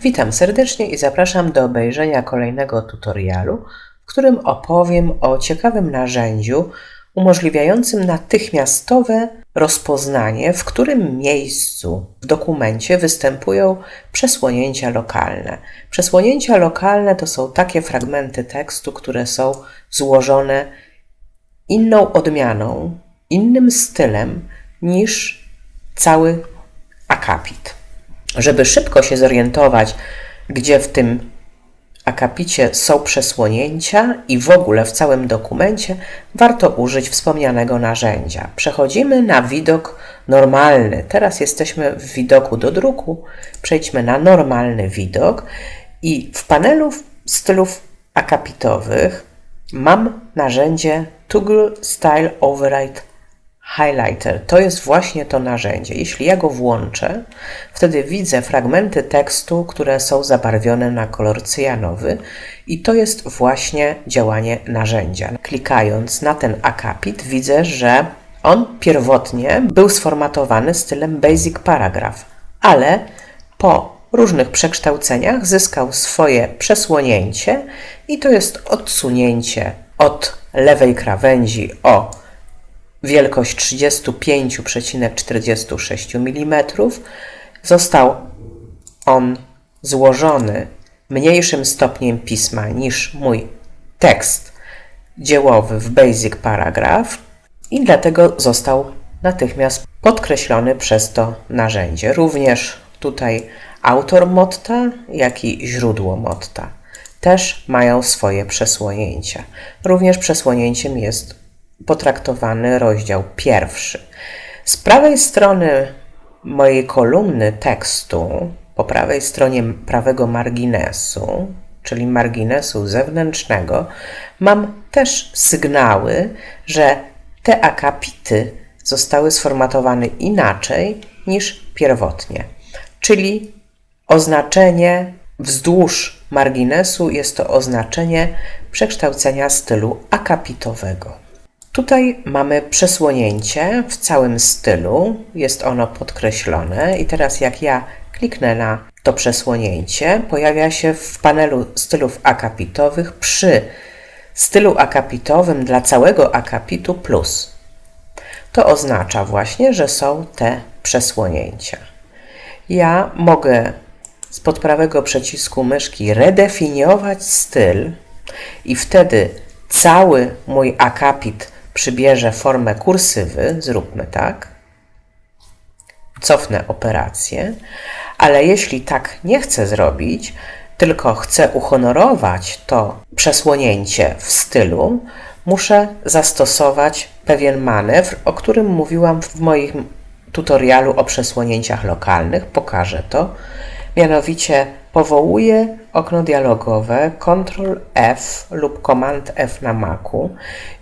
Witam serdecznie i zapraszam do obejrzenia kolejnego tutorialu, w którym opowiem o ciekawym narzędziu umożliwiającym natychmiastowe rozpoznanie, w którym miejscu w dokumencie występują przesłonięcia lokalne. Przesłonięcia lokalne to są takie fragmenty tekstu, które są złożone inną odmianą, innym stylem niż cały akapit. Żeby szybko się zorientować, gdzie w tym akapicie są przesłonięcia i w ogóle w całym dokumencie, warto użyć wspomnianego narzędzia. Przechodzimy na widok normalny. Teraz jesteśmy w widoku do druku. Przejdźmy na normalny widok i w panelu stylów akapitowych mam narzędzie Toggle Style Override Highlighter to jest właśnie to narzędzie. Jeśli ja go włączę, wtedy widzę fragmenty tekstu, które są zabarwione na kolor cyjanowy i to jest właśnie działanie narzędzia. Klikając na ten akapit widzę, że on pierwotnie był sformatowany stylem Basic Paragraph, ale po różnych przekształceniach zyskał swoje przesłonięcie i to jest odsunięcie od lewej krawędzi o wielkość 35,46 mm. Został on złożony mniejszym stopniem pisma niż mój tekst dziełowy w Basic Paragraph i dlatego został natychmiast podkreślony przez to narzędzie. Również tutaj autor motta, jak i źródło motta też mają swoje przesłonięcia. Również przesłonięciem jest potraktowany rozdział pierwszy. Z prawej strony mojej kolumny tekstu, po prawej stronie prawego marginesu, czyli marginesu zewnętrznego, mam też sygnały, że te akapity zostały sformatowane inaczej niż pierwotnie. Czyli oznaczenie wzdłuż marginesu jest to oznaczenie przekształcenia stylu akapitowego. Tutaj mamy przesłonięcie w całym stylu, jest ono podkreślone i teraz jak ja kliknę na to przesłonięcie, pojawia się w panelu stylów akapitowych przy stylu akapitowym dla całego akapitu plus. To oznacza właśnie, że są te przesłonięcia. Ja mogę spod prawego przycisku myszki redefiniować styl i wtedy cały mój akapit przybierze formę kursywy, zróbmy tak, cofnę operację, ale jeśli tak nie chcę zrobić, tylko chcę uhonorować to przesłonięcie w stylu, muszę zastosować pewien manewr, o którym mówiłam w moim tutorialu o przesłonięciach lokalnych. Pokażę to. Mianowicie powołuję okno dialogowe Ctrl F lub Command F na Macu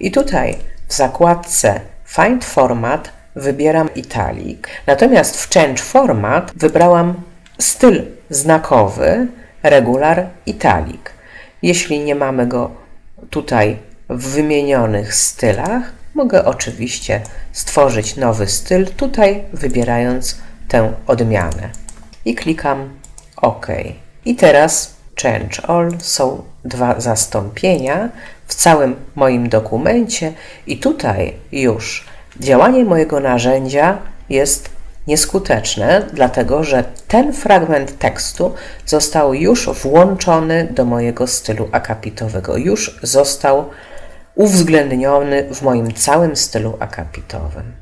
i tutaj w zakładce Find Format wybieram Italic, natomiast w Change Format wybrałam styl znakowy Regular Italic. Jeśli nie mamy go tutaj w wymienionych stylach, mogę oczywiście stworzyć nowy styl, tutaj wybierając tę odmianę. I klikam OK. I teraz Change All są dwa zastąpienia w całym moim dokumencie i tutaj już działanie mojego narzędzia jest nieskuteczne, dlatego że ten fragment tekstu został już włączony do mojego stylu akapitowego, już został uwzględniony w moim całym stylu akapitowym.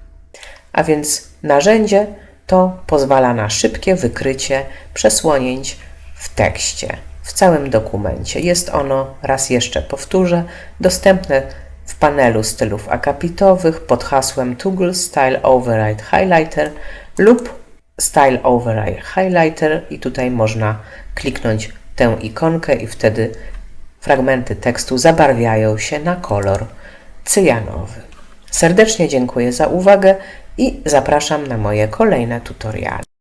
A więc narzędzie to pozwala na szybkie wykrycie przesłonięć w tekście w całym dokumencie. Jest ono, raz jeszcze powtórzę, dostępne w panelu stylów akapitowych pod hasłem Toggle Style Override Highlighter lub Style Override Highlighter i tutaj można kliknąć tę ikonkę i wtedy fragmenty tekstu zabarwiają się na kolor cyjanowy. Serdecznie dziękuję za uwagę i zapraszam na moje kolejne tutoriale.